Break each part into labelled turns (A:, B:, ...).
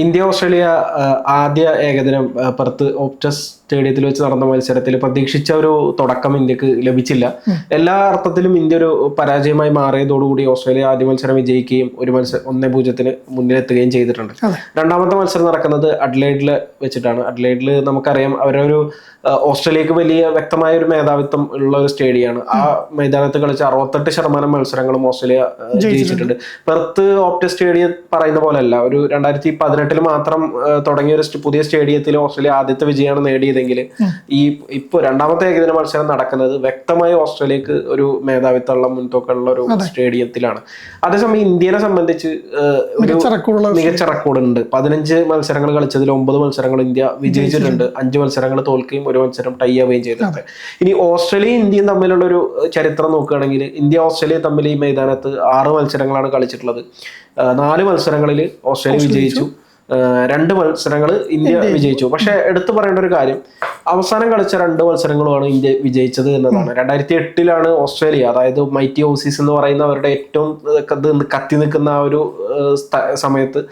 A: India Australia ആദ്യ ഏകദിനം പുറത്ത് പെർത്ത് ഓപ്റ്റസ് സ്റ്റേഡിയത്തിൽ വെച്ച് നടന്ന മത്സരത്തിൽ പ്രതീക്ഷിച്ച ഒരു തുടക്കം ഇന്ത്യയ്ക്ക് ലഭിച്ചില്ല. എല്ലാ അർത്ഥത്തിലും ഇന്ത്യ ഒരു പരാജയമായി മാറിയതോടുകൂടി ഓസ്ട്രേലിയ ആദ്യ മത്സരം വിജയിക്കുകയും ഒരു മത്സരം ഒന്നേ പൂജ്യത്തിന് മുന്നിലെത്തുകയും ചെയ്തിട്ടുണ്ട്. രണ്ടാമത്തെ മത്സരം നടക്കുന്നത് അഡ്ലൈഡിൽ വെച്ചിട്ടാണ്. അഡ്ലൈഡിൽ നമുക്കറിയാം അവരൊരു ഓസ്ട്രേലിയക്ക് വലിയ വ്യക്തമായ ഒരു മേധാവിത്വം ഉള്ള ഒരു സ്റ്റേഡിയമാണ്. ആ മൈതാനത്ത് കളിച്ച അറുപത്തെട്ട് ശതമാനം മത്സരങ്ങളും ഓസ്ട്രേലിയ ജയിച്ചിട്ടുണ്ട്. പെർത്ത് ഓപ്റ്റസ് സ്റ്റേഡിയം പറയുന്ന പോലെയല്ല ഒരു രണ്ടായിരത്തി പതിനെട്ടിൽ മാത്രം തുടങ്ങിയ ഒരു പുതിയ സ്റ്റേഡിയത്തിൽ ഓസ്ട്രേലിയ ആദ്യത്തെ വിജയമാണ് നേടിയതെങ്കിൽ ഈ ഇപ്പൊ രണ്ടാമത്തെ ഏകദിന മത്സരം നടക്കുന്നത് വ്യക്തമായി ഓസ്ട്രേലിയക്ക് ഒരു മേധാവിത്തമുള്ള മുൻതൂക്കമുള്ള ഒരു സ്റ്റേഡിയത്തിലാണ്. അതേസമയം ഇന്ത്യനെ സംബന്ധിച്ച് ഒരു
B: മികച്ച
A: റെക്കോർഡുണ്ട്. പതിനഞ്ച് മത്സരങ്ങൾ കളിച്ചതിൽ ഒമ്പത് മത്സരങ്ങൾ ഇന്ത്യ വിജയിച്ചിട്ടുണ്ട്. അഞ്ച് മത്സരങ്ങൾ തോൽക്കുകയും ഒരു മത്സരം ടൈ ആവുകയും ചെയ്തിട്ടുണ്ട്. ഇനി ഓസ്ട്രേലിയയും ഇന്ത്യയും തമ്മിലുള്ള ഒരു ചരിത്രം നോക്കുകയാണെങ്കിൽ ഇന്ത്യ ഓസ്ട്രേലിയ തമ്മിൽ ഈ മൈതാനത്ത് ആറ് മത്സരങ്ങളാണ് കളിച്ചിട്ടുള്ളത്. നാല് മത്സരങ്ങളിൽ ഓസ്ട്രേലിയ വിജയിച്ചു. രണ്ട് മത്സരങ്ങൾ ഇന്ത്യ വിജയിച്ചു. പക്ഷെ എടുത്തു പറയേണ്ട ഒരു കാര്യം അവസാനം കളിച്ച രണ്ട് മത്സരങ്ങളുമാണ് ഇന്ത്യ വിജയിച്ചത് എന്നതാണ്. രണ്ടായിരത്തി എട്ടിലാണ് ഓസ്ട്രേലിയ അതായത് മൈറ്റി ഓസീസ് എന്ന് പറയുന്ന അവരുടെ ഏറ്റവും കത്തി നിൽക്കുന്ന ആ ഒരു സമയത്ത്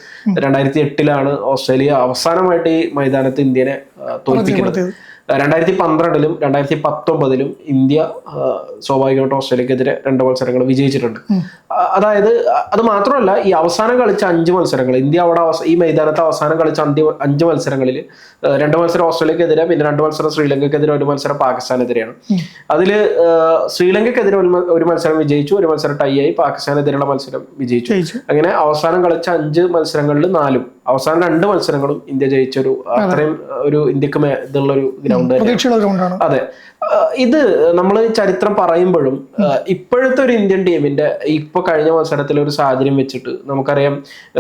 A: രണ്ടായിരത്തി എട്ടിലാണ് ഓസ്ട്രേലിയ അവസാനമായിട്ട് ഈ മൈതാനത്ത് ഇന്ത്യനെ തോൽപ്പിക്കുന്നത്. രണ്ടായിരത്തി പന്ത്രണ്ടിലും രണ്ടായിരത്തി പത്തൊമ്പതിലും ഇന്ത്യ സ്വാഭാവികമായിട്ട് ഓസ്ട്രേലിയക്കെതിരെ രണ്ട് മത്സരങ്ങൾ വിജയിച്ചിട്ടുണ്ട്. അതായത് അത് മാത്രമല്ല ഈ അവസാനം കളിച്ച അഞ്ച് മത്സരങ്ങൾ ഇന്ത്യ അവിടെ ഈ മൈതാനത്ത് അവസാനം കളിച്ച അന്ത്യ അഞ്ച് മത്സരങ്ങളിൽ രണ്ട് മത്സരം ഓസ്ട്രേലിയക്കെതിരെ പിന്നെ രണ്ട് മത്സരം ശ്രീലങ്കക്കെതിരെ ഒരു മത്സരം പാകിസ്ഥാനെതിരെയാണ്. അതിൽ ശ്രീലങ്കക്കെതിരെ ഒരു മത്സരം വിജയിച്ചു ഒരു മത്സരം ടൈ ആയി പാകിസ്ഥാനെതിരെയുള്ള മത്സരം വിജയിച്ചു. അങ്ങനെ അവസാനം കളിച്ച അഞ്ച് മത്സരങ്ങളിൽ നാലും അവസാനം രണ്ട് മത്സരങ്ങളും ഇന്ത്യ ജയിച്ചൊരു അത്രയും ഒരു ഇന്ത്യയ്ക്ക് ഇതുള്ള ഒരു ഗ്രൗണ്ട്
B: ഗ്രൗണ്ടാണ്.
A: അതെ. ഇത് നമ്മൾ ചരിത്രം പറയുമ്പോഴും ഇപ്പോഴത്തെ ഒരു ഇന്ത്യൻ ടീമിന്റെ ഇപ്പൊ കഴിഞ്ഞ മത്സരത്തിൽ ഒരു സാഹചര്യം വെച്ചിട്ട് നമുക്കറിയാം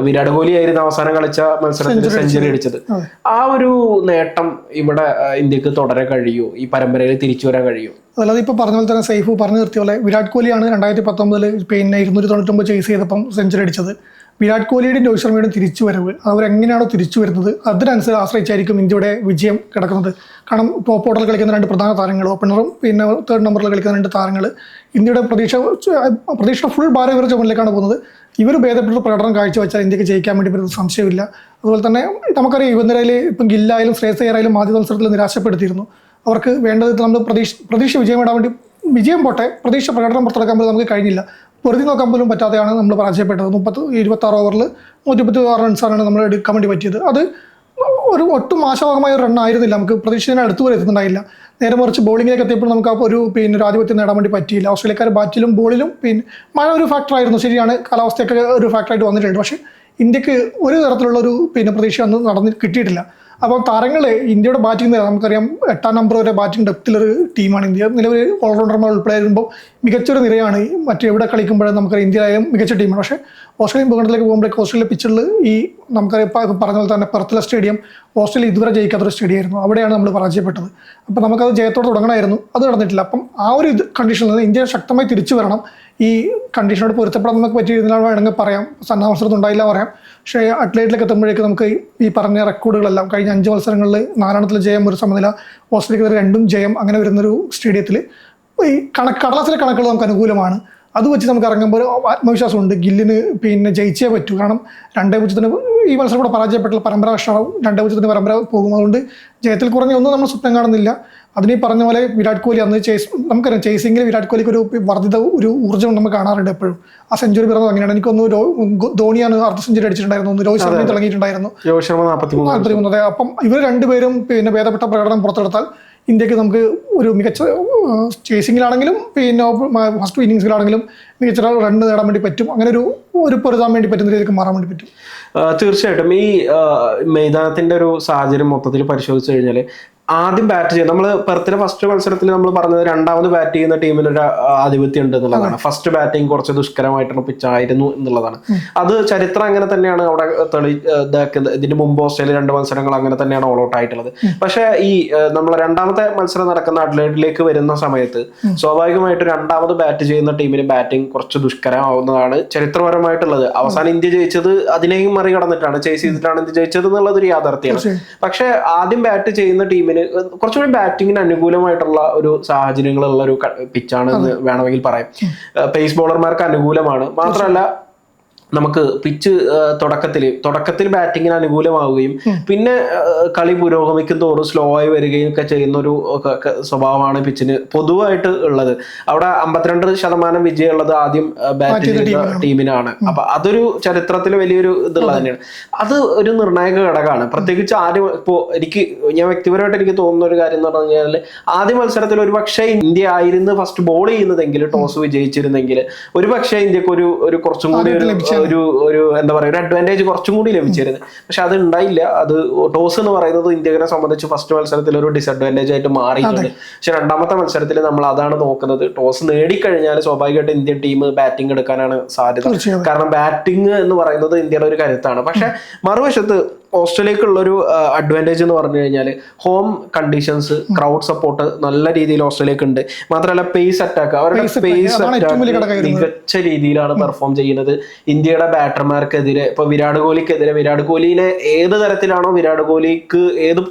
A: വിരാട് കോഹ്ലി ആയിരുന്നു അവസാനം കളിച്ച മത്സരത്തിൽ സെഞ്ചുറി അടിച്ചത്. ആ ഒരു നേട്ടം ഇവിടെ ഇന്ത്യയ്ക്ക് തുടരാൻ കഴിയൂ ഈ പരമ്പരയിൽ തിരിച്ചു വരാൻ കഴിയൂ.
B: അതല്ലാതെ ഇപ്പോൾ പറഞ്ഞ പോലെ തന്നെ സൈഫ് പറഞ്ഞു നിർത്തിയ പോലെ വിരാട് കോഹ്ലിയാണ് രണ്ടായിരത്തി പത്തൊമ്പതിൽ പിന്നെ ഇരുന്നൂറ്റി തൊണ്ണൂറ്റൊമ്പത് ചേസ് ചെയ്തപ്പം സെഞ്ചുറി അടിച്ചത്. വിരാട് കോഹ്ലിയുടെയും രോഹിത് ശർമ്മയുടെയും തിരിച്ചു വരവ് അവരെങ്ങനെയാണോ തിരിച്ചു വരുന്നത് അതിനനുസരിച്ച് ആശ്രയിച്ചായിരിക്കും ഇന്ത്യയുടെ വിജയം കിടക്കുന്നത്. കാരണം ടോപ്പ് ഓർഡറിൽ കളിക്കുന്ന രണ്ട് പ്രധാന താരങ്ങൾ ഓപ്പണറും പിന്നെ തേർഡ് നമ്പറിൽ കളിക്കുന്ന രണ്ട് താരങ്ങൾ. ഇന്ത്യയുടെ പ്രതീക്ഷ പ്രതീക്ഷ ഫുൾ ഭാരം ഇവരുടെ ചുമലിലേക്കാണ് പോകുന്നത്. ഇവർ ഭേദപ്പെട്ട പ്രകടനം കാഴ്ചവെച്ചാൽ ഇന്ത്യയ്ക്ക് ജയിക്കാൻ വേണ്ടി പറ്റുന്ന സംശയമില്ല. അതുപോലെ തന്നെ നമുക്കറിയാം യുവനിരയിൽ ഇപ്പം ഗില്ലായാലും ശ്രേയസ് അയ്യറായാലും ആദ്യ മത്സരത്തിൽ നിരാശപ്പെടുത്തിയിരുന്നു. അവർക്ക് വേണ്ടത് നമ്മൾ പ്രതീക്ഷ പ്രതീക്ഷ വിജയം വേണ്ടി വിജയം പോട്ടെ പ്രതീക്ഷ പ്രകടനം പുറത്തെടുക്കാൻ നമുക്ക് കഴിഞ്ഞില്ല. പൊരുതി നോക്കാൻ പോലും പറ്റാതെയാണ് നമ്മൾ പരാജയപ്പെട്ടത്. മുപ്പത്തി ഇരുപത്തി ആറ് ഓവറിൽ നൂറ്റി മുപ്പത്തി ആറ് റൺസാണ് നമ്മൾ എടുക്കാൻ വേണ്ടി പറ്റിയത്. അത് ഒരു ഒട്ടും ആശാവഹമായ ഒരു റണ്ണായിരുന്നില്ല നമുക്ക് പ്രതീക്ഷിച്ചതിന് അടുത്ത് വരെ എത്തുന്നുണ്ടായില്ല. നേരെ മറിച്ച് ബോളിങ്ങിലേക്ക് എത്തിയപ്പോൾ നമുക്ക് ഒരു പിന്നെ ഒരു ആധിപത്യം നേടാൻ വേണ്ടി പറ്റിയില്ല. ഓസ്ട്രേലിയക്കാർ ബാറ്റിലും ബോളിലും പിന്നെ മഴ ഒരു ഫാക്ടറായിരുന്നു ശരിയാണ് കാലാവസ്ഥയൊക്കെ ഒരു ഫാക്ടറായിട്ട് വന്നിട്ടുണ്ട്. പക്ഷേ ഇന്ത്യയ്ക്ക് ഒരു തരത്തിലുള്ള ഒരു പിന്നെ പ്രതീക്ഷ ഒന്നും നടന്ന് കിട്ടിയിട്ടില്ല. അപ്പോൾ താരങ്ങൾ ഇന്ത്യയുടെ ബാറ്റിംഗ് നില നമുക്കറിയാം എട്ടാം നമ്പർ വരെ ബാറ്റിംഗ് ഡെപ്തിലൊരു ടീമാണ് ഇന്ത്യ. നിലവിൽ ഓൾറൗണ്ടർമാർ ഉൾപ്പെടെ വരുമ്പോൾ മികച്ചൊരു നിരയാണ്. മറ്റെവിടെ കളിക്കുമ്പോഴും നമുക്കറിയാം ഇന്ത്യയിലായാലും മികച്ച ടീമാണ് പക്ഷേ ഓസ്ട്രേലിയൻ ഭൂഖണ്ഡത്തിലേക്ക് പോകുമ്പോഴേക്ക് ഓസ്ട്രേലിയ പിച്ചിൽ ഈ നമുക്കറിയാം ഇപ്പം പറഞ്ഞ പോലെ തന്നെ പെർത്തിലെ സ്റ്റേഡിയം ഓസ്ട്രേലിയ ഇതുവരെ ജയിക്കാത്തൊരു സ്റ്റേഡിയം ആയിരുന്നു അവിടെയാണ് നമ്മൾ പരാജയപ്പെട്ടത്. അപ്പോൾ നമുക്കത് ജയത്തോടെ തുടങ്ങണമായിരുന്നു. അത് നടന്നിട്ടില്ല. അപ്പം ആ ഒരു ഇത് കണ്ടീഷനിൽ നിന്ന് ഇന്ത്യ ശക്തമായി തിരിച്ചു വരണം. ഈ കണ്ടീഷനോട് പൊരുത്തപ്പെടാൻ നമുക്ക് പറ്റിയിരുന്നില്ല വേണമെങ്കിൽ പറയാം. സന്നാവസരത്ത് ഉണ്ടായില്ല പറയാം. പക്ഷേ അത്ലറ്റിലേക്ക് എത്തുമ്പോഴേക്ക് നമുക്ക് ഈ- പറഞ്ഞ റെക്കോർഡുകളെല്ലാം കഴിഞ്ഞ അഞ്ച് മത്സരങ്ങളിൽ നാലെണ്ണത്തിൽ ജയം ഒരു സമനില ഓസ്ട്രേലിയക്ക് രണ്ടും ജയം അങ്ങനെ വരുന്നൊരു സ്റ്റേഡിയത്തിൽ ഈ കണക്ക് കടലാസിലെ കണക്കുകൾ നമുക്ക് അനുകൂലമാണ്. അത് വെച്ച് നമുക്ക് ഇറങ്ങുമ്പോൾ ആത്മവിശ്വാസമുണ്ട് ഗില്ലിന് പിന്നെ ജയിച്ചേ പറ്റൂ. കാരണം രണ്ടേ പൂജ്യത്തിന് ഈ മത്സരം കൂടെ പരാജയപ്പെട്ടുള്ള പരമ്പര കഷ്ടമാണ് രണ്ടേ പൂജ്യത്തിന് പരമ്പര പോകും അതുകൊണ്ട് ജയത്തിൽ കുറഞ്ഞ ഒന്നും നമ്മൾ സ്വപ്നം കാണുന്നില്ല. അതിനീ പറഞ്ഞ പോലെ വിരാട് കോഹ്ലി അന്ന് ചേസ് നമുക്കറിയാം ചേസിങ്ങിൽ വിരാട് കോഹ്ലിക്ക് ഒരു വർദ്ധിത ഒരു ഊർജം നമ്മൾ കാണാറുണ്ട് എപ്പോഴും. ആ സെഞ്ചുറി പിറന്നത് അങ്ങനെയാണ്. എനിക്കൊന്ന് ധോണിയാണ് അർദ്ധ സെഞ്ചുറി അടിച്ചിട്ടുണ്ടായിരുന്നു. ഒന്ന് രോഹിത് ശർമ്മയും തുടങ്ങിയിട്ടുണ്ടായിരുന്നു
A: രോഹിത് ശർമ്മ നാൽപ്പത്തി മൂന്ന്
B: അപ്പം ഇവർ രണ്ടുപേരും പിന്നെ ഭേദപ്പെട്ട പ്രകടനം പുറത്തെടുത്താൽ ഇന്ത്യയ്ക്ക് നമുക്ക് ഒരു മികച്ച ചേസിങ്ങിലാണെങ്കിലും പിന്നെ ഫസ്റ്റ് ഇന്നിങ്സിലാണെങ്കിലും മികച്ച റൺ നേടാൻ വേണ്ടി പറ്റും. അങ്ങനെ ഒരു ഒരു പൊരുതാൻ വേണ്ടി പറ്റുന്ന രീതിക്ക് മാറാൻ വേണ്ടി പറ്റും.
A: തീർച്ചയായിട്ടും. ഈ മൈതാനത്തിന്റെ ഒരു സാഹചര്യം മൊത്തത്തിൽ പരിശോധിച്ചു കഴിഞ്ഞാൽ ആദ്യം ബാറ്റ് ചെയ്യുക നമ്മൾ പെർത്തിലെ ഫസ്റ്റ് മത്സരത്തിൽ നമ്മൾ പറഞ്ഞത് രണ്ടാമത് ബാറ്റ് ചെയ്യുന്ന ടീമിന് ഒരു ആധിപത്യം ഉണ്ട് എന്നുള്ളതാണ്. ഫസ്റ്റ് ബാറ്റിംഗ് കുറച്ച് ദുഷ്കരമായിട്ടുള്ള പിച്ചായിരുന്നു എന്നുള്ളതാണ്. അത് ചരിത്രം അങ്ങനെ തന്നെയാണ് അവിടെ തെളി ഇതാക്കുന്നത് ഇതിന് മുമ്പ് ഓസ്ട്രേലിയ രണ്ട് മത്സരങ്ങൾ അങ്ങനെ തന്നെയാണ് ഓൾ ഔട്ട് ആയിട്ടുള്ളത്. പക്ഷേ ഈ നമ്മൾ രണ്ടാമത്തെ മത്സരം നടക്കുന്ന അഡ്ലൈഡിലേക്ക് വരുന്ന സമയത്ത് സ്വാഭാവികമായിട്ട് രണ്ടാമത് ബാറ്റ് ചെയ്യുന്ന ടീമിന് ബാറ്റിംഗ് കുറച്ച് ദുഷ്കരമാവുന്നതാണ് ചരിത്രപരമായിട്ടുള്ളത്. അവസാനം ഇന്ത്യ ജയിച്ചത് അതിനെയും മറികടന്നിട്ടാണ് ചേസ് ചെയ്തിട്ടാണ് ഇന്ത്യ ജയിച്ചത് എന്നുള്ളത് ഒരു യാഥാർത്ഥ്യമാണ് പക്ഷേ ആദ്യം ബാറ്റ് ചെയ്യുന്ന ടീമിന് കുറച്ചുകൂടി ബാറ്റിങ്ങിന് അനുകൂലമായിട്ടുള്ള ഒരു സാഹചര്യങ്ങളുള്ള ഒരു പിച്ചാണ് എന്ന് വേണമെങ്കിൽ പറയാം. പേസ് ബോളർമാർക്ക് അനുകൂലമാണ്. മാത്രമല്ല നമുക്ക് പിച്ച് തുടക്കത്തിൽ തുടക്കത്തിൽ ബാറ്റിങ്ങിന് അനുകൂലമാവുകയും പിന്നെ കളി പുരോഗമിക്കും തോറും സ്ലോ ആയി വരികയും ഒക്കെ ചെയ്യുന്ന ഒരു സ്വഭാവമാണ് പിച്ചിന് പൊതുവായിട്ട് ഉള്ളത്. അവിടെ അമ്പത്തിരണ്ട് ശതമാനം വിജയമുള്ളത് ആദ്യം ബാറ്റ് ചെയ്യുന്ന ടീമിനാണ്. അപ്പൊ അതൊരു ചരിത്രത്തിൽ വലിയൊരു ഇതുള്ളത് തന്നെയാണ്. അത് ഒരു നിർണായക ഘടകമാണ്. പ്രത്യേകിച്ച് ആദ്യം ഇപ്പോ എനിക്ക് ഞാൻ വ്യക്തിപരമായിട്ട് എനിക്ക് തോന്നുന്ന ഒരു കാര്യം എന്ന് പറഞ്ഞു കഴിഞ്ഞാൽ ആദ്യ മത്സരത്തിൽ ഒരു പക്ഷേ ഇന്ത്യ ആയിരുന്നു ഫസ്റ്റ് ബോൾ ചെയ്യുന്നതെങ്കിൽ ടോസ് വിജയിച്ചിരുന്നെങ്കിൽ ഒരു പക്ഷേ ഇന്ത്യയ്ക്ക് ഒരു ഒരു കുറച്ചും കൂടി ഒരു ഒരു ഒരു എന്താ പറയുക ഒരു അഡ്വാന്റേജ് കുറച്ചും കൂടി ലഭിച്ചിരുന്നു. പക്ഷെ അത് ഉണ്ടായില്ല. അത് ടോസ് എന്ന് പറയുന്നത് ഇന്ത്യനെ സംബന്ധിച്ച് ഫസ്റ്റ് മത്സരത്തിൽ ഒരു ഡിസഡ്വാന്റേജ് ആയിട്ട് മാറിയിട്ടുണ്ട്. പക്ഷെ രണ്ടാമത്തെ മത്സരത്തിൽ നമ്മൾ അതാണ് നോക്കുന്നത്. ടോസ് നേടിക്കഴിഞ്ഞാൽ സ്വാഭാവികമായിട്ട് ഇന്ത്യൻ ടീം ബാറ്റിംഗ് എടുക്കാനാണ് സാധ്യത. കാരണം ബാറ്റിംഗ് എന്ന് പറയുന്നത് ഇന്ത്യയുടെ ഒരു കരുത്താണ്. പക്ഷെ മറുവശത്ത് ഓസ്ട്രേലിയക്കുള്ള ഒരു അഡ്വാന്റേജ് എന്ന് പറഞ്ഞു കഴിഞ്ഞാൽ ഹോം കണ്ടീഷൻസ് ക്രൗഡ് സപ്പോർട്ട് നല്ല രീതിയിൽ ഓസ്ട്രേലിയക്ക് ഉണ്ട് മാത്രമല്ല പേസ് അറ്റാക്ക് അവരുടെ പേസ് അറ്റാക്ക് മികച്ച രീതിയിലാണ് പെർഫോം ചെയ്യുന്നത്. ഇന്ത്യയുടെ ബാറ്റർമാർക്കെതിരെ ഇപ്പൊ വിരാട് കോഹ്ലിക്കെതിരെ വിരാട് കോഹ്ലിയിലെ ഏത് തരത്തിലാണോ വിരാട് കോഹ്ലിക്ക് ഏത്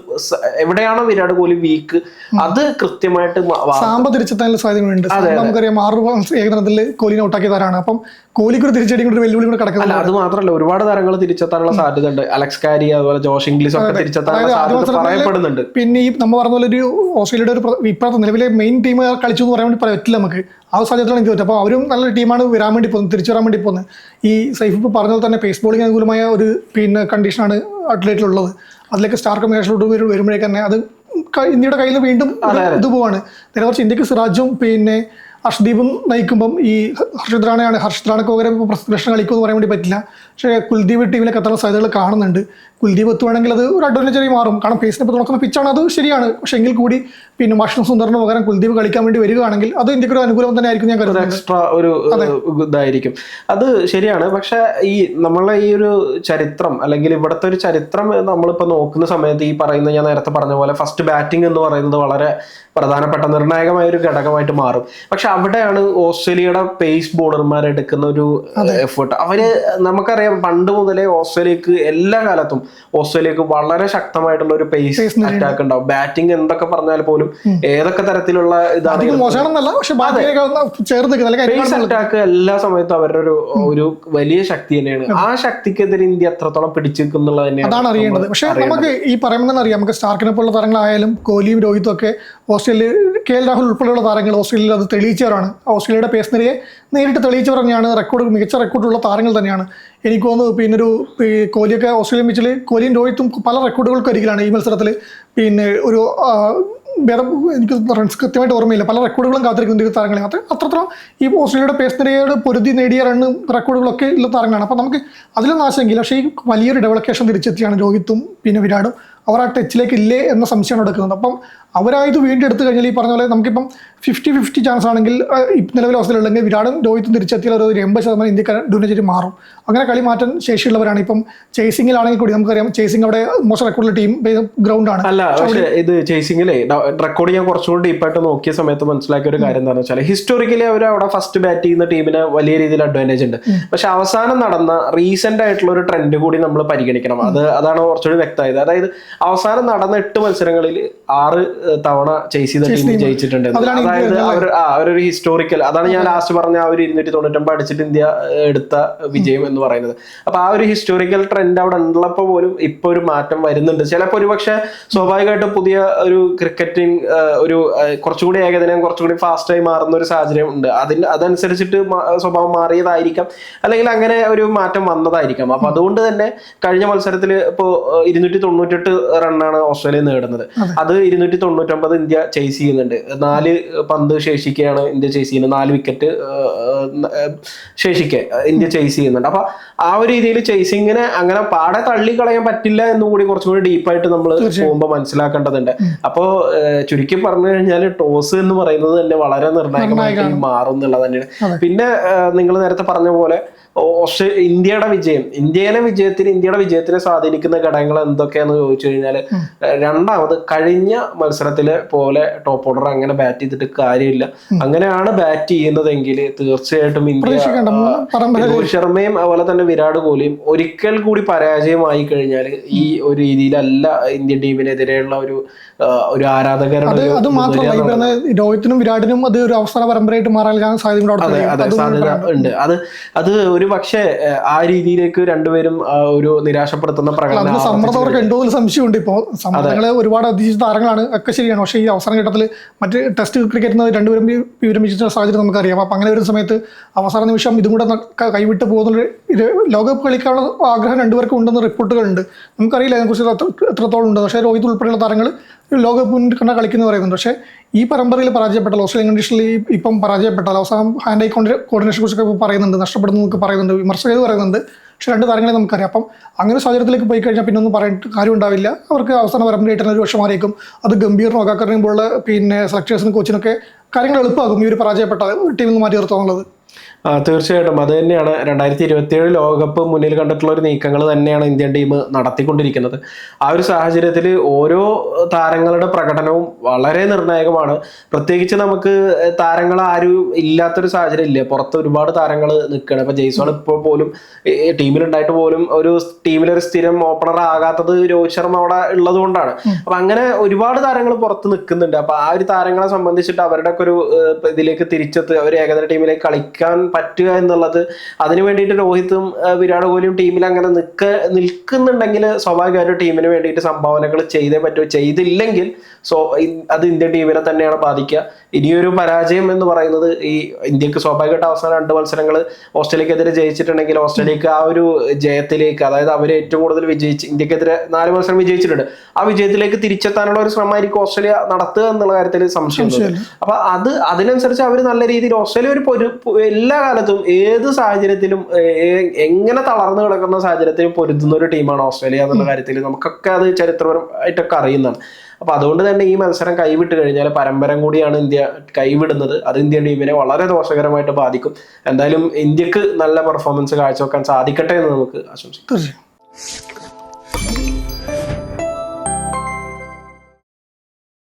A: എവിടെയാണോ വിരാട് കോഹ്ലി വീക്ക് അത് കൃത്യമായിട്ട്
B: സാമ്പ തിരിച്ചെത്താനുള്ള നമുക്കറിയാം ആറ് ഏകദിനത്തിൽ കോഹ്ലിനെ ഔട്ടാക്കിയതാരാണ് അപ്പം കോഹ്ലിക്ക് ഒരു തിരിച്ചടി വെല്ലുവിളി കൂടെ
A: അത് മാത്രമല്ല ഒരുപാട് താരങ്ങൾ തിരിച്ചെത്താനുള്ള സാധ്യത ഉണ്ട് അലക്സ് കാരി അതുപോലെ ജോഷ് ഇംഗ്ലീഷ് ഒക്കെ
B: തിരിച്ചെത്താൻ
A: പറയപ്പെടുന്നുണ്ട്.
B: പിന്നെ ഈ നമ്മൾ പറഞ്ഞ പോലെ ഒരു ഓസ്ട്രേലിയയുടെ ഒരു ഇപ്പോഴത്തെ നിലവിലെ മെയിൻ ടീം കളിച്ചു എന്ന് പറയാൻ വേണ്ടി പറ്റില്ല നമുക്ക്. ആ സാഹചര്യത്തിലാണ് എനിക്ക് പറ്റും അപ്പോൾ അവരും നല്ലൊരു ടീമാണ് വരാൻ വേണ്ടി പോകുന്നത് തിരിച്ചു വരാൻ വേണ്ടി പോകുന്നത്. ഈ സൈഫ് ഇപ്പോൾ പറഞ്ഞ പോലെ തന്നെ പേസ് ബോളിംഗ് അനുകൂലമായ ഒരു പിന്നെ കണ്ടീഷനാണ് അത്ലറ്റിലുള്ളത്. അതിലേക്ക് സ്റ്റാർ വരും വരുമ്പോഴേക്ക് തന്നെ അത് ഇന്ത്യയുടെ കയ്യിൽ വീണ്ടും ഇത് പോവാണ്. നേരെ കുറച്ച് ഇന്ത്യയ്ക്ക് സിറാജും പിന്നെ ഹർഷ്ദീപും നയിക്കുമ്പം ഈ ഹർഷിത് റാണയാണ് ഹർഷിത് റാണക്ക് പകരം പ്രശ്നം കളിക്കുമെന്ന് പറയാൻ വേണ്ടി പറ്റില്ല. പക്ഷേ കുൽദീപ് ടീമിലൊക്കെ എത്താനുള്ള സാധ്യതകൾ കാണുന്നുണ്ട്. കുൽദീപ് എത്തുവാണെങ്കിൽ അത് ഒരു അഡ്വാന്റേജ് ആയി മാറും. കാരണം പേസിനെ ഇപ്പോൾ തുറക്കുന്ന പിച്ചാണ് അത് ശരിയാണ്. പക്ഷേ എങ്കിൽ കൂടി പിന്നെ ഭക്ഷണ സുന്ദറിന് പകരം കുൽദീപ് കളിക്കാൻ വേണ്ടി വരികയാണെങ്കിൽ അത് ഇന്ത്യയ്ക്ക് ഒരു അനുകൂലം തന്നെ ആയിരിക്കും ഞാൻ കരുതുന്നത്.
A: എക്സ്ട്രാ ഒരു ഇതായിരിക്കും. അത് ശരിയാണ്. പക്ഷെ ഈ നമ്മളെ ഈ ഒരു ചരിത്രം അല്ലെങ്കിൽ ഇവിടുത്തെ ഒരു ചരിത്രം നമ്മളിപ്പോൾ നോക്കുന്ന സമയത്ത് ഈ പറയുന്ന ഞാൻ നേരത്തെ പറഞ്ഞ പോലെ ഫസ്റ്റ് ബാറ്റിംഗ് എന്ന് പറയുന്നത് വളരെ പ്രധാനപ്പെട്ട നിർണായകമായ ഒരു ഘടകമായിട്ട് മാറും. പക്ഷെ അവിടെയാണ് ഓസ്ട്രേലിയയുടെ പേസ് ബോളർമാർ എടുക്കുന്ന ഒരു എഫേർട്ട് അവർ നമുക്കറിയാം പണ്ട് മുതലേ ഓസ്ട്രേലിയക്ക് എല്ലാ കാലത്തും ഓസ്ട്രേലിയക്ക് വളരെ ശക്തമായിട്ടുള്ള ഒരു പേസ് അറ്റാക്ക് ഉണ്ടാവും. ബാറ്റിംഗ് എന്തൊക്കെ പറഞ്ഞാൽ പോലും ഏതൊക്കെ തരത്തിലുള്ള
B: അല്ലെങ്കിൽ
A: അറ്റാക്ക് എല്ലാ സമയത്തും അവരുടെ ഒരു ഒരു വലിയ ശക്തി തന്നെയാണ്. ആ ശക്തിക്കെതിരെ ഇന്ത്യ എത്രത്തോളം പിടിച്ചു നിൽക്കുന്നുള്ളത് തന്നെയാണ്
B: അതാണ് അറിയേണ്ടത്. പക്ഷെ നമുക്ക് ഈ പറയുമ്പോൾ അറിയാം. നമുക്ക് സ്റ്റാർക്കിനെ പോലുള്ള താരങ്ങളായാലും കോഹ്ലിയും രോഹിത്തും ഒക്കെ ഓസ്ട്രേലിയ കെ എൽ രാഹുൽ ഉൾപ്പെടെയുള്ള താരങ്ങൾ ഓസ്ട്രേലിയയിൽ അത് തെളിയിച്ചവരാണ്. ഓസ്ട്രേലിയയുടെ പേസ് നിരയെ നേരിട്ട് തെളിയിച്ചു പറഞ്ഞാണ്. റെക്കോർഡ് മികച്ച റെക്കോർഡുള്ള താരങ്ങൾ തന്നെയാണ്. എനിക്ക് തോന്നുന്നു പിന്നെ ഒരു കോഹ്ലിയൊക്കെ ഓസ്ട്രേലിയൻ മിച്ചിൽ കോഹ്ലിയും രോഹിത്തും പല റെക്കോർഡുകൾക്ക് അരികിലാണ് ഈ മത്സരത്തിൽ പിന്നെ ഒരു വേറെ എനിക്ക് റൺസ് കൃത്യമായിട്ട് ഓർമ്മയില്ല. പല റെക്കോർഡുകളും കാത്തിരിക്കുന്ന ഒരു താരങ്ങളെ. അത് അത്രത്തോളം ഈ ഓസ്ട്രേലിയയുടെ പേസ് നിരയോട് പൊരുതി നേടിയ റണ്ണ് റെക്കോർഡുകളൊക്കെ ഉള്ള താരങ്ങളാണ്. അപ്പോൾ നമുക്ക് അതിലൊന്നും ആശങ്കയില്ല. പക്ഷേ ഈ വലിയൊരു ഡെവലക്കേഷൻ തിരിച്ചെത്തിയാണ് രോഹിത്തും പിന്നെ വിരാടും. അവർ ആ ടച്ചിലേക്ക് ഇല്ലേ എന്ന സംശയമാണ് എടുക്കുന്നത്. അപ്പം അവരായത് വീണ്ടെടുത്ത് കഴിഞ്ഞാൽ ഈ പറഞ്ഞ പോലെ നമുക്കിപ്പം ഫിഫ്റ്റി ഫിഫ്റ്റി ചാൻസ് ആണെങ്കിൽ നിലവിൽ അവസ്ഥയിലുണ്ടെങ്കിൽ വിരാടും രോഹിത്തും തിരിച്ചെത്തിയാൽ ഒരു എൺപത് ശതമാനം ഇന്ത്യക്കാർ ഡൂനേജ് മാറും. അങ്ങനെ കളി മാറ്റാൻ ശേഷിയുള്ളവരാണ്. ഇപ്പം ചേസിങ്ങിലാണെങ്കിൽ കൂടി നമുക്കറിയാം ചേസിംഗ് അവിടെ മോശം റെക്കോർഡുള്ള ടീം ഗ്രൗണ്ടാണ്
A: അല്ല പക്ഷെ ഇത് ചേസിങ്ങിലെ റെക്കോർഡ് ചെയ്യാൻ കുറച്ചുകൂടി ഡീപ്പായിട്ട് നോക്കിയ സമയത്ത് മനസ്സിലാക്കിയ ഒരു കാര്യം എന്താണെന്ന് വെച്ചാൽ ഹിസ്റ്റോറിക്കലി അവർ അവിടെ ഫസ്റ്റ് ബാറ്റ് ചെയ്യുന്ന ടീമിന് വലിയ രീതിയിൽ അഡ്വാന്റേജ് ഉണ്ട്. പക്ഷെ അവസാനം നടന്ന റീസെന്റ് ആയിട്ടുള്ള ഒരു ട്രെൻഡ് കൂടി നമ്മൾ പരിഗണിക്കണം. അത് അതാണ് കുറച്ചുകൂടി വ്യക്തമായത്. അതായത് അവസാനം നടന്ന എട്ട് മത്സരങ്ങളിൽ ആറ് തവണ ചേസ് ചെയ്ത ടീം ജയിച്ചിട്ടുണ്ട്. അതായത് അവർ ആ അവരൊരു ഹിസ്റ്റോറിക്കൽ അതാണ് ഞാൻ ലാസ്റ്റ് പറഞ്ഞ ആ ഒരു ഇരുന്നൂറ്റി തൊണ്ണൂറ്റൊമ്പത് അടിച്ചിട്ട് ഇന്ത്യ എടുത്ത വിജയം എന്ന് പറയുന്നത്. അപ്പൊ ആ ഒരു ഹിസ്റ്റോറിക്കൽ ട്രെൻഡ് അവിടെ ഉള്ളപ്പോൾ പോലും ഇപ്പൊ ഒരു മാറ്റം വരുന്നുണ്ട്. ചിലപ്പോ ഒരു പക്ഷെ സ്വാഭാവികമായിട്ടും പുതിയ ഒരു ക്രിക്കറ്റിംഗ് ഒരു കുറച്ചുകൂടി ഏകദിനം കുറച്ചുകൂടി ഫാസ്റ്റായി മാറുന്ന ഒരു സാഹചര്യം ഉണ്ട്. അതിന് അതനുസരിച്ചിട്ട് സ്വഭാവം മാറിയതായിരിക്കാം. അല്ലെങ്കിൽ അങ്ങനെ ഒരു മാറ്റം വന്നതായിരിക്കാം. അപ്പൊ അതുകൊണ്ട് തന്നെ കഴിഞ്ഞ മത്സരത്തിൽ ഇപ്പോ ഇരുന്നൂറ്റി തൊണ്ണൂറ്റെട്ട് റണ്ണാണ് ഓസ്ട്രേലിയ നേടുന്നത്. അത്. ഇരുന്നൂറ്റി തൊണ്ണൂറ്റൊമ്പത് ഇന്ത്യ ചേസ് ചെയ്യുന്നുണ്ട്. നാല് പന്ത് ശേഷിക്കുകയാണ് ഇന്ത്യ ചേസ് ചെയ്യുന്നത്. നാല് വിക്കറ്റ് ശേഷിക്കെ ഇന്ത്യ ചേസ് ചെയ്യുന്നുണ്ട്. അപ്പൊ ആ ഒരു രീതിയിൽ ചേസിങ്ങിനെ അങ്ങനെ പാടെ തള്ളിക്കളയാൻ പറ്റില്ല എന്നും കൂടി കുറച്ചും കൂടി ഡീപ്പായിട്ട് നമ്മൾ പോകുമ്പോൾ മനസ്സിലാക്കേണ്ടതുണ്ട്. അപ്പോ ചുരുക്കി പറഞ്ഞു കഴിഞ്ഞാൽ ടോസ് എന്ന് പറയുന്നത് തന്നെ വളരെ നിർണായകമായിട്ട് മാറും എന്നുള്ളത് തന്നെയാണ്. പിന്നെ നിങ്ങൾ നേരത്തെ പറഞ്ഞ പോലെ ഓസ്ട്രേ ഇന്ത്യയുടെ വിജയം. ഇന്ത്യയിലെ വിജയത്തിന് ഇന്ത്യയുടെ വിജയത്തിനെ സ്വാധീനിക്കുന്ന ഘടകങ്ങൾ എന്തൊക്കെയാന്ന് ചോദിച്ചു കഴിഞ്ഞാൽ രണ്ടാമത് കഴിഞ്ഞ മത്സരത്തിലെ പോലെ ടോപ്പ് ഓർഡർ അങ്ങനെ ബാറ്റ് ചെയ്തിട്ട് കാര്യമില്ല. അങ്ങനെയാണ് ബാറ്റ് ചെയ്യുന്നതെങ്കിൽ തീർച്ചയായിട്ടും ഇന്ത്യ രോഹിത് ശർമ്മയും അതുപോലെ തന്നെ വിരാട് കോഹ്ലിയും ഒരിക്കൽ കൂടി പരാജയമായി കഴിഞ്ഞാൽ ഈ ഒരു രീതിയിലല്ല ഇന്ത്യൻ ടീമിനെതിരെയുള്ള ഒരു ഒരു ആരാധകരുടെ
B: അത് മാത്രമല്ല ഈ രോഹിത്തിനും വിരാടിനും അത് ഒരു അവസാന പരമ്പരയായിട്ട് മാറാൻ സാധ്യത
A: ഉണ്ട്. അത് അത് ഒരു പക്ഷേ ആ രീതിയിലേക്ക് രണ്ടുപേരും ഒരു നിരാശപ്പെടുത്തുന്ന പ്രകടനം
B: സമ്മർദ്ദം അവർക്ക് ഉണ്ടോ എന്ന് സംശയമുണ്ട് ഇപ്പോൾ സമ്മർദ്ദങ്ങളെ ഒരുപാട് അതിജീവിച്ച താരങ്ങളാണ് ഒക്കെ ശരിയാണ്. പക്ഷേ ഈ അവസാന ഘട്ടത്തിൽ മറ്റ് ടെസ്റ്റ് ക്രിക്കറ്റിന് രണ്ടുപേരും വിരമിച്ച സാഹചര്യം നമുക്കറിയാം. അപ്പം അങ്ങനെ ഒരു സമയത്ത് അവസാന നിമിഷം ഇതും കൂടെ കൈവിട്ട് പോകുന്ന ലോകകപ്പ് കളിക്കാനുള്ള ആഗ്രഹം രണ്ടുപേർക്കും ഉണ്ടെന്ന് റിപ്പോർട്ടുകളുണ്ട്. നമുക്കറിയില്ല അതിനെക്കുറിച്ച് എത്ര- എത്രത്തോളം ഉണ്ട്. പക്ഷേ രോഹിത് ഉൾപ്പെടെയുള്ള താരങ്ങൾ ലോകകപ്പ് മുന്നിൽ കളിക്കുന്നു പറയുന്നുണ്ട്. പക്ഷേ ഈ പരമ്പരയിൽ പരാജയപ്പെട്ടാൽ ഓസ്ട്രേലിയൻ കണ്ടീഷനിൽ ഇപ്പം പരാജയപ്പെട്ടാൽ അവസാനം ഹാൻഡ് ഐ കോർഡിനേഷനെ കുറിച്ചൊക്കെ പറയുന്നുണ്ട് നഷ്ടപ്പെടുന്നു എന്നൊക്കെ പറയുന്നുണ്ട് വിമർശകർ പറയുന്നുണ്ട്. പക്ഷേ രണ്ട് താരങ്ങളെ നമുക്കറിയാം. അപ്പം അങ്ങനെ സാഹചര്യത്തിലേക്ക് പോയി കഴിഞ്ഞാൽ പിന്നെ ഒന്നും പറയേണ്ട കാര്യം ഉണ്ടാവില്ല. അവർക്ക് അവസാന പരമ്പര കിട്ടുന്ന ഒരു വർഷമായിരിക്കും അത് ഗംഭീർ ഒക്കെ പോലുള്ള പിന്നെ സെലക്ടേഴ്സിനും കോച്ചിനൊക്കെ കാര്യങ്ങൾ എളുപ്പമാകും ഈ ഒരു പരാജയപ്പെട്ട ടീമിൽ നിന്ന് മാറ്റി
A: ആ, തീർച്ചയായിട്ടും. അത് തന്നെയാണ്. രണ്ടായിരത്തി ഇരുപത്തിയേഴ് ലോകകപ്പ് മുന്നിൽ കണ്ടിട്ടുള്ള ഒരു നീക്കങ്ങൾ തന്നെയാണ് ഇന്ത്യൻ ടീം നടത്തിക്കൊണ്ടിരിക്കുന്നത്. ആ ഒരു സാഹചര്യത്തിൽ ഓരോ താരങ്ങളുടെ പ്രകടനവും വളരെ നിർണായകമാണ്. പ്രത്യേകിച്ച് നമുക്ക് താരങ്ങൾ ആരും ഇല്ലാത്തൊരു സാഹചര്യം ഇല്ല പുറത്ത് ഒരുപാട് താരങ്ങൾ നിൽക്കുകയാണ്. ഇപ്പൊ ജയ്സോൺ ഇപ്പോൾ പോലും ടീമിലുണ്ടായിട്ട് പോലും ഒരു ടീമിലൊരു സ്ഥിരം ഓപ്പണർ ആകാത്തത് രോഹിത് ശർമ്മ അവിടെ ഉള്ളത് കൊണ്ടാണ് അപ്പൊ അങ്ങനെ ഒരുപാട് താരങ്ങൾ പുറത്ത് നിൽക്കുന്നുണ്ട്. അപ്പൊ ആ ഒരു താരങ്ങളെ സംബന്ധിച്ചിട്ട് അവരുടെ ഒക്കെ ഒരു ഇതിലേക്ക് തിരിച്ചെത്തി ഒരു ഏകദിന ടീമിലേക്ക് കളിക്കാൻ പറ്റുക എന്നുള്ളത് അതിന് വേണ്ടിയിട്ട് രോഹിത്തും വിരാട് കോഹ്ലിയും ടീമിൽ അങ്ങനെ നിൽക്ക നിൽക്കുന്നുണ്ടെങ്കിൽ സ്വാഭാവികമായിട്ടും ടീമിന് വേണ്ടിയിട്ട് സംഭാവനകൾ ചെയ്തേ പറ്റൂ. ചെയ്തില്ലെങ്കിൽ സോ അത് ഇന്ത്യൻ ടീമിനെ തന്നെയാണ് ബാധിക്കുക. ഇനിയൊരു പരാജയം എന്ന് പറയുന്നത് ഈ ഇന്ത്യയ്ക്ക് സ്വാഭാവികമായിട്ട് അവസാന രണ്ട് മത്സരങ്ങൾ ഓസ്ട്രേലിയക്കെതിരെ ജയിച്ചിട്ടുണ്ടെങ്കിൽ ഓസ്ട്രേലിയക്ക് ആ ഒരു ജയത്തിലേക്ക് അതായത് അവർ ഏറ്റവും കൂടുതൽ വിജയിച്ച് ഇന്ത്യക്കെതിരെ നാല് മത്സരം വിജയിച്ചിട്ടുണ്ട്. ആ വിജയത്തിലേക്ക് തിരിച്ചെത്താനുള്ള ഒരു ശ്രമമായിരിക്കും ഓസ്ട്രേലിയ നടത്തുക എന്നുള്ള കാര്യത്തിൽ സംശയം അപ്പൊ അത് അതിനനുസരിച്ച് അവർ നല്ല രീതിയിൽ ഓസ്ട്രേലിയ ഒരു എല്ലാ കാലത്തും ഏത് സാഹചര്യത്തിലും എങ്ങനെ തളർന്നു കിടക്കുന്ന സാഹചര്യത്തിലും പൊരുതുന്ന ഒരു ടീമാണ് ഓസ്ട്രേലിയ എന്നുള്ള കാര്യത്തിൽ നമുക്കൊക്കെ അത് ചരിത്രപരമായിട്ടൊക്കെ അറിയുന്നതാണ്. അപ്പൊ അതുകൊണ്ട് തന്നെ ഈ മത്സരം കൈവിട്ട് കഴിഞ്ഞാൽ പരമ്പരം കൂടിയാണ് ഇന്ത്യ കൈവിടുന്നത്. അത് ഇന്ത്യൻ ടീമിനെ വളരെ ദോഷകരമായിട്ട് ബാധിക്കും. എന്തായാലും ഇന്ത്യയ്ക്ക് നല്ല പെർഫോമൻസ് കാഴ്ചവെക്കാൻ സാധിക്കട്ടെ എന്ന് നമുക്ക് ആശംസിക്കാം.